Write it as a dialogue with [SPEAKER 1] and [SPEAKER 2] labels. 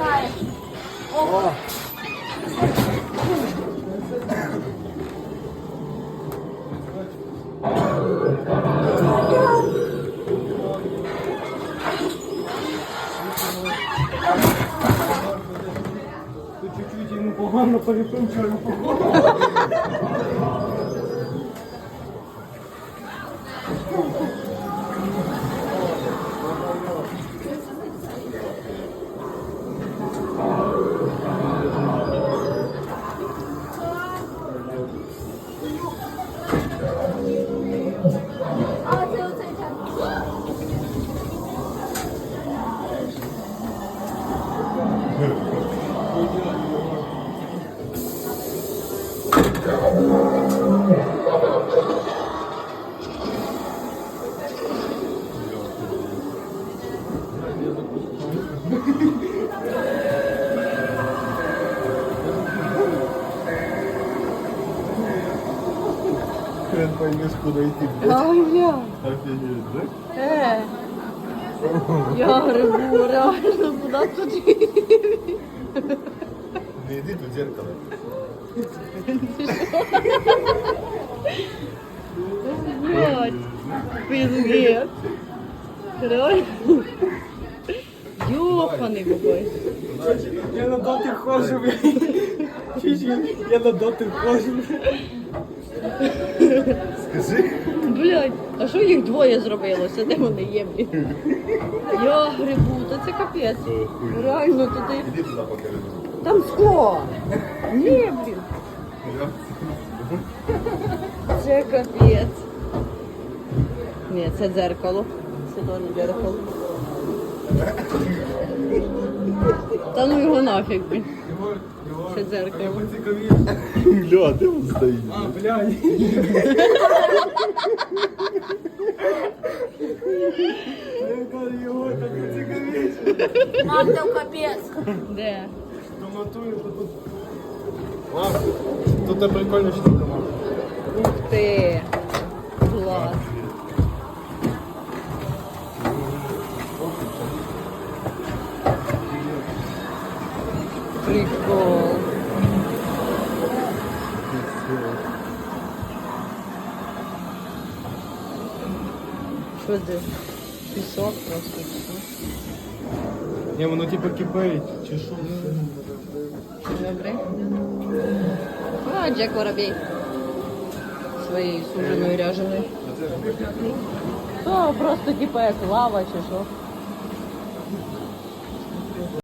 [SPEAKER 1] знаєш.
[SPEAKER 2] О, Тут чуть-чуть йому погано поліпив, що йому погано.
[SPEAKER 1] А
[SPEAKER 2] Хрен поймеш, куди йти.
[SPEAKER 3] А я.
[SPEAKER 2] Офігеть, да?
[SPEAKER 3] Е. Я грибу, реально, куди тут йти?
[SPEAKER 2] Не йди до дзеркала.
[SPEAKER 3] Блядь. Пиздец. Реально. Ёханий бабой.
[SPEAKER 2] Я на дотик блядь. Я- на дотик ходжу. Скажи.
[SPEAKER 3] Блядь, а що їх двоє зробилося? Де вони є, блін? Я грибу, та це капець. Реально туди.
[SPEAKER 2] Іди туди поки.
[SPEAKER 3] Там скло. Ні, блін. Це капець. Ні, це дзеркало. Це то не дзеркало. Та ну його нафіг. Це дзеркало.
[SPEAKER 2] Бля, де він стоїть? А, бля. Я його так цікавіше.
[SPEAKER 1] Мам, там капець.
[SPEAKER 3] Де?
[SPEAKER 2] Доматую, то тут. Ладно, тут прикольна штука, мам.
[SPEAKER 3] Ух ти. Клас. Прикол. Що це? Пісок просто.
[SPEAKER 2] Ні, воно типу кипить, чи що?
[SPEAKER 3] Добре. А, Джек Воробей. Своєю суженою ряженою. То просто типа як лава чи що.